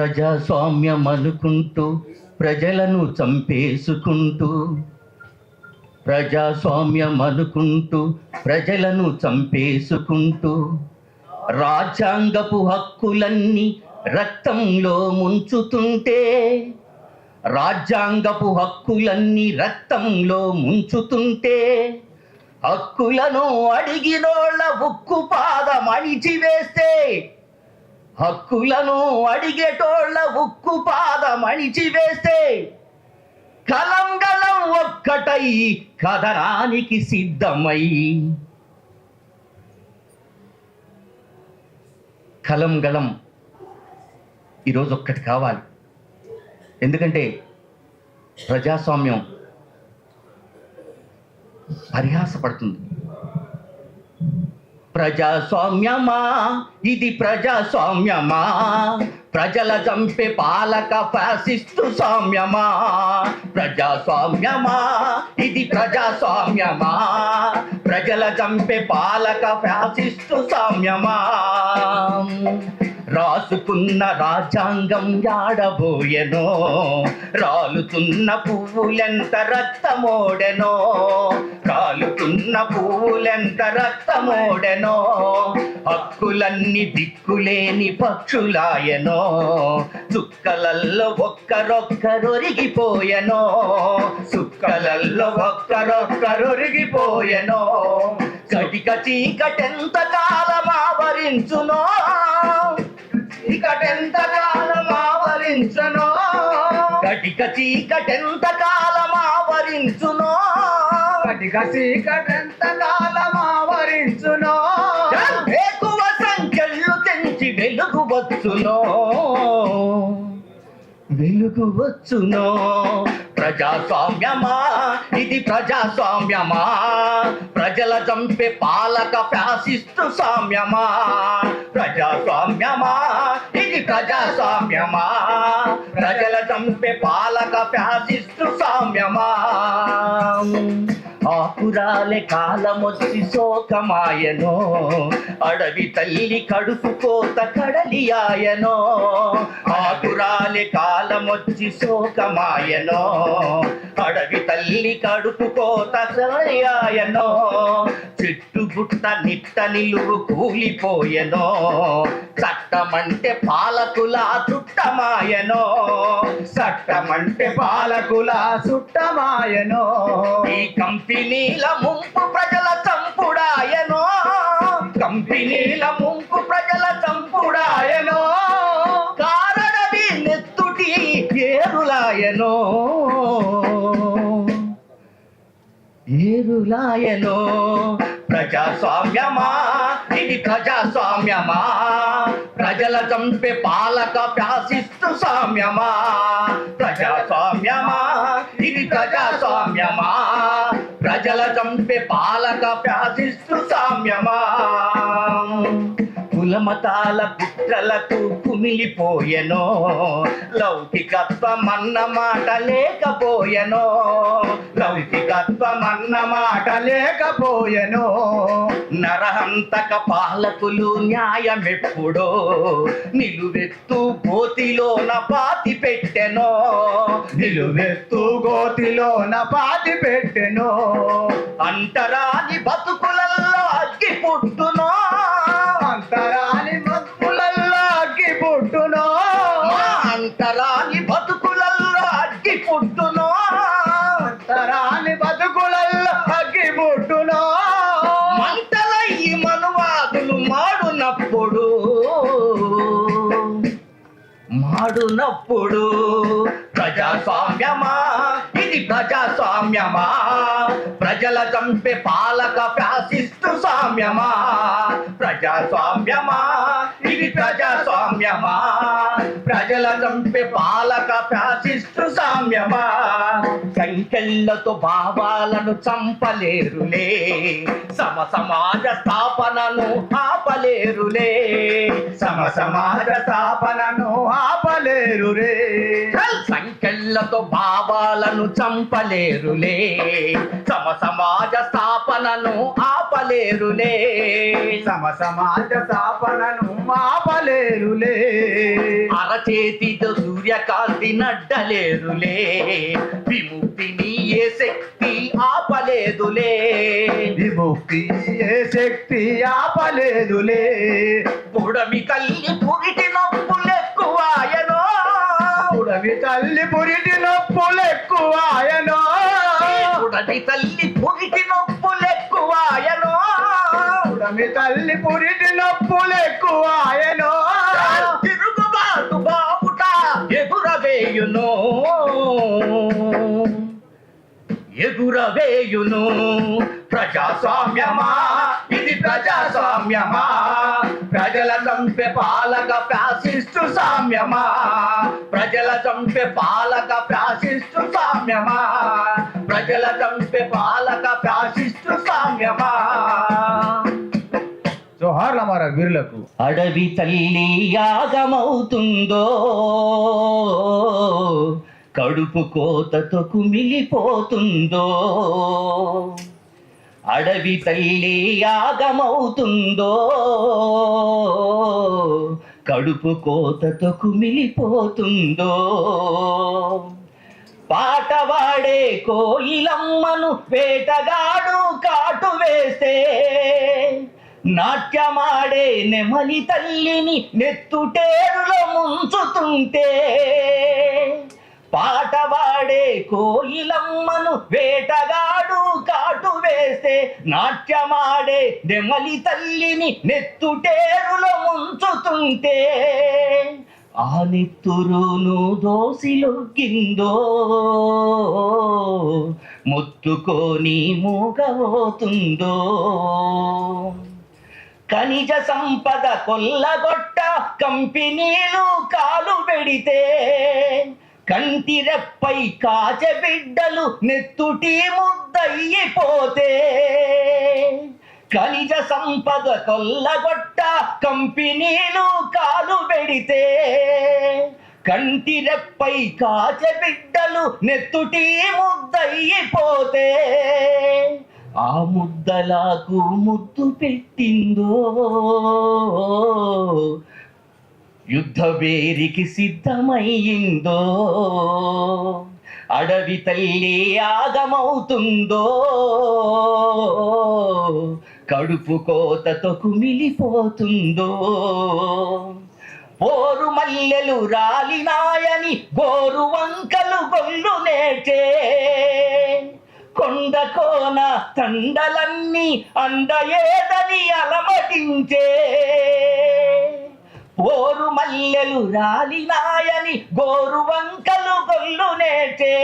ప్రజాస్వామ్యం అనుకుంటూ ప్రజలను చంపేసుకుంటూ ప్రజాస్వామ్యం అనుకుంటూ ప్రజలను చంపేసుకుంటూ రాజ్యాంగపు హక్కులన్నీ రక్తంలో ముంచుతుంటే రాజ్యాంగపు హక్కులన్నీ రక్తంలో ముంచుతుంటే హక్కులను అడిగినోళ్ళ ఉక్కు పాదం అణిచివేస్తే హక్కులను అడిగేటోళ్ళ ఉక్కు పాదం అణిచివేస్తే కలంగలం ఒక్కటై కదరానికి సిద్ధమై. కలం గలం ఈరోజు ఒక్కటి కావాలి. ఎందుకంటే ప్రజాస్వామ్యం పరిహాసపడుతుంది. ప్రజాస్వామ్యమా? ఇది ప్రజాస్వామ్యమా? ప్రజల చంపే పాలక ఫ్యాసిస్టు స్వామ్యమా ప్రజాస్వామ్యమా? ఇది ప్రజాస్వామ్యమా? ప్రజల చంపే పాలక ఫ్యాసిస్టు స్వామ్యమా రాసుకున్న రాజ్యాంగం యాడబోయెనో? రాలుతున్న పువ్వులెంత రక్తమోడెనో? రాలుతున్న పువ్వులెంత రక్తమోడెనో? హక్కులన్నీ దిక్కులేని పక్షులాయనో? చుక్కలల్లో ఒక్కరొక్కరొరిగిపోయెనో? చుక్కలల్లో ఒక్కరొక్కరొరిగిపోయెనో? కటిక చీకటెంత కాలం ఆవరించునో కటిక చీకటెంత కాలం ఆవరించునో కటిక చీకటెంత కాలం ఆవరించునో ఎక్కువ సంఖ్యలు తెంచి వెలుగు వచ్చునో? వెలుగు వచ్చునో? ప్రజాస్వామ్యమా? ఇది ప్రజాస్వామ్యమా? ప్రజల చంపే పాలక ఫ్యాసిస్టు సామ్యమా? ప్రజాస్వామ్యమా? ఇది ప్రజాస్వామ్యమా? ప్రజల చంపే పాలక ఫ్యాసిస్టు సామ్యమా? ఆకురాలే కాలమొచ్చి శోకమాయనో అడవి తల్లి కడుపు కోత కడలియాయనో ఆకురాలే కాలమొచ్చి శోకమాయనో అడవి తల్లి కడుపు కోత కడలియాయనో నిట్ట నిలువు కూలిపోయెనో చట్టమంటే పాలకుల చుట్టమాయనో చట్టమంటే పాలకుల చుట్టమాయనో ఈ కంపెనీల ముంపు ప్రజల చంపుడాయనో కంపెనీల ముంపు ప్రజల చంపుడాయనో కారణది నెత్తుటి ఏరులాయనో ఏరులాయనో ప్రజాస్వామ్యమా? ఇది ప్రజాస్వామ్యమా? ప్రజల చంపే పాలక ఫ్యాసిస్టు సామ్యమా? ప్రజాస్వామ్యమా? ఇది ప్రజాస్వామ్యమా? ప్రజల చంపే పాలక ఫ్యాసిస్టు సామ్యమా? కులమతాల కుట్రలకు కుమిలిపోయెనో లౌకికత్వం అన్న మాట లేకపోయెనో లౌకికత్వం అన్న మాట లేకపోయెనో నరహంతక పాలకులు న్యాయమెప్పుడో నిలువెత్తు గోతిలోన పాతి పెట్టెనో నిలువెత్తు గోతిలోన పాతి పెట్టెనో అంటరాని బతుకులలో అగ్గి పుట్టును తరాని బతుకులల్లో అగ్గి పుట్టునో తరాని బతుకులల్లో అగ్గి పుట్టునో మంటలయ్యి మనువాదులు మాడునప్పుడు మాడునప్పుడు ప్రజాస్వామ్యమా? ఇది ప్రజాస్వామ్యమా ప్రజల చంపే పాలక ఫ్యాసిస్టు సామ్యమా? ప్రజాస్వామ్యమా? ఇది ప్రజాస్వామ్యమా? ప్రజల చంపే పాలక ఫ్యాసిస్టు సామ్యమా? సంఖ్యలతో భావాలను చంపలేరులే. సమ సమాజ స్థాపనను ఆపలేరులే. సమ సమాజ స్థాపనను ఆపలేరు రే సంఖ్యల సంఖ్యలతో భావాలను చంపలేరులే. సమ సమాజ స్థాపనను ఆపలేరులే. సమ సమాజ స్థాపనను ఆపలేరులే. అరచేతితో సూర్యకాంతి నడ్డలేరులే. విముక్తిని ఏ శక్తి ఆపలేదులే. విముక్తి ఏ శక్తి ఆపలేదులే. పుడమి తల్లి పురిటి నొప్పులెక్కువాయనో. ఉడవి తల్లి పురిటి నొప్పులెక్కువాయనో. పుడమి తల్లి పురిటి నొప్పులెక్కువాయనో. ఉడమి తల్లి పురిటి నొప్పులెక్కువాయనో. తిరుగుబాటు బావుట ఎగురవేయును ప్రజాస్వామ్యమా? ఇది ప్రజాస్వామ్యమా? ప్రజల చంపే పాలక ఫ్యాసిస్టు సామ్యమా? ప్రజల చంపే పాలక ఫ్యాసిస్టు సామ్యమా? ప్రజల చంపే పాలక ఫ్యాసిస్టు సామ్యమా? జోహార్ల మారా వీరులకు. అడవి తల్లి యాగమవుతుందో? కడుపు కోతతో కుమిలిపోతుందో అడవి తల్లి యాగమవుతుందో? కడుపు కోతతో కుమిలిపోతుందో పాట పాడే కోయిలమ్మను వేటగాడు కాటు వేస్తే నాట్యమాడే నెమలి తల్లిని నెత్తుటేరులో ముంచుతుంటే పాట పాడే కోయిలమ్మను వేటగాడు కాటు వేస్తే నాట్యమాడే నెమలి తల్లిని నెత్తుటేరులో ముంచుతుంటే ఆ నెత్తురును దోసిలొగ్గిందో ముత్తుకొని మూగబోతుందో. ఖనిజ సంపద కొల్లగొట్ట కంపెనీలు కాలు పెడితే కంటిరెప్పై రెప్పై బిడ్డలు నెత్తుటి ముద్దయ్యిపోతే ఖనిజ సంపద కొల్లగొట్ట కంపెనీలు కాలు పెడితే కంటిరెప్పై రెప్పై బిడ్డలు నెత్తుటి ముద్దయ్యిపోతే ఆ ముద్దలకు ముద్దు పెట్టిందో యుద్ధ వేరికి సిద్ధమయ్యిందో అడవి తల్లి ఆగమవుతుందో కడుపు కోతతో కుమిలిపోతుందో పోరు మల్లెలు రాలినాయని గోరు వంకలు గొల్లు నేటే కొండ కోన తండలన్నీ అందయేదని అలమటించే. ఓరు మల్లెలు రాలినాయని గోరు వంకలు గొల్లు నేటే.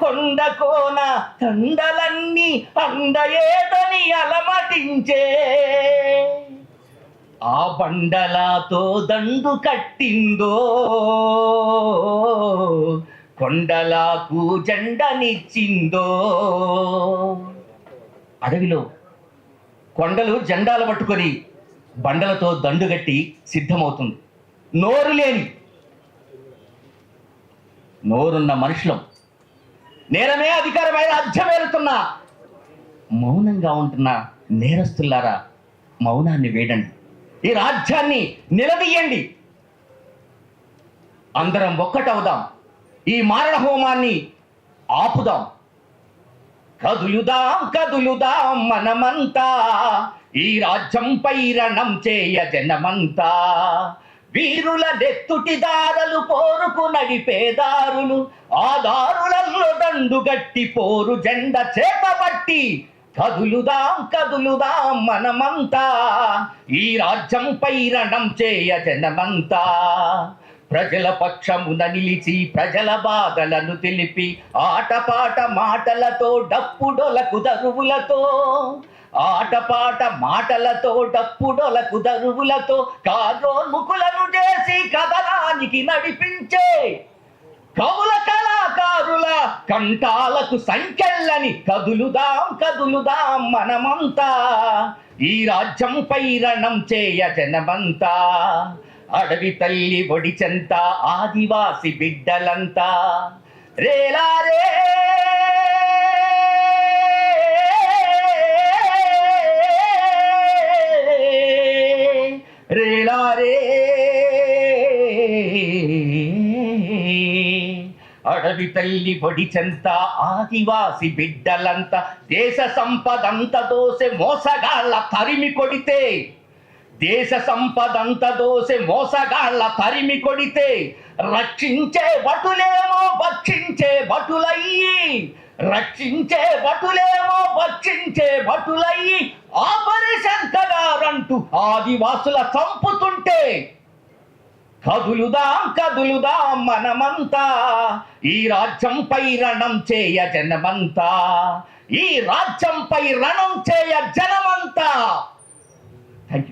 కొండ కోన తండలన్నీ అందయేదని అలమటించే. ఆ బండలాతో దండు కట్టిందో కొండలాకు జెండనిచ్చిందో. అడవిలో కొండలు జెండాలు పట్టుకొని బండలతో దండుగట్టి సిద్ధమవుతుంది. నోరు లేని నోరున్న మనుషులం. నేరమే అధికారమైన రాజ్యమేలుతున్న మౌనంగా ఉంటున్న నేరస్తులారా మౌనాన్ని వేడండి. ఈ రాజ్యాన్ని నిలదీయండి. అందరం ఒక్కటవుదాం. ఈ మారణ హోమాన్ని ఆపుదాం. కదులుదాం కదులుదాం మనమంతా. ఈ రాజ్యంపై రణం చేయ జనమంతా. వీరుల నెత్తుటి దారలు పోరుకు నడిపేదారులు ఆ దారులలో దండు గట్టి పోరు జెండ చేతబట్టి కదులుదాం కదులుదాం మనమంతా. ఈ రాజ్యంపై రణం చేయ జనమంతా. ప్రజల పక్షమున నిలిచి ప్రజల బాధలను తెలిపి ఆటపాట మాటలతో డప్పుడొలకు దరువులతో ఆటపాట మాటలతో డప్పుడొలకు దరువులతో కాజోన్ముఖులను చేసి కథనానికి నడిపించే కవుల కళాకారుల కంఠాలకు సంఖ్యల్లని కదులుదాం కదులుదాం మనమంతా. ఈ రాజ్యంపై రణం చేయ జనమంతా. అడవి తల్లి ఒడిచంత ఆదివాసి బిడ్డలంతా. రేలారే రేలారే అడవి తల్లి పొడి ఆదివాసి బిడ్డలంత. దేశ సంపదంత దోసె మోసగాళ్ళ తరిమి కొడితే దేశ సంపదంత దోసే మోసగాళ్ళ తరిమి కొడితే రక్షించే బటులేమో భక్షించే బటులయ్యి రక్షించే బటులేమో భక్షించే బటులయ్యి ఆపరేషన్ కగారంటూ ఆదివాసుల చంపుతుంటే కదులుదాం కదులుదాం మనమంతా. ఈ రాజ్యంపై రణం చేయ జనమంతా. ఈ రాజ్యంపై రణం చేయ జనమంతా. Thank you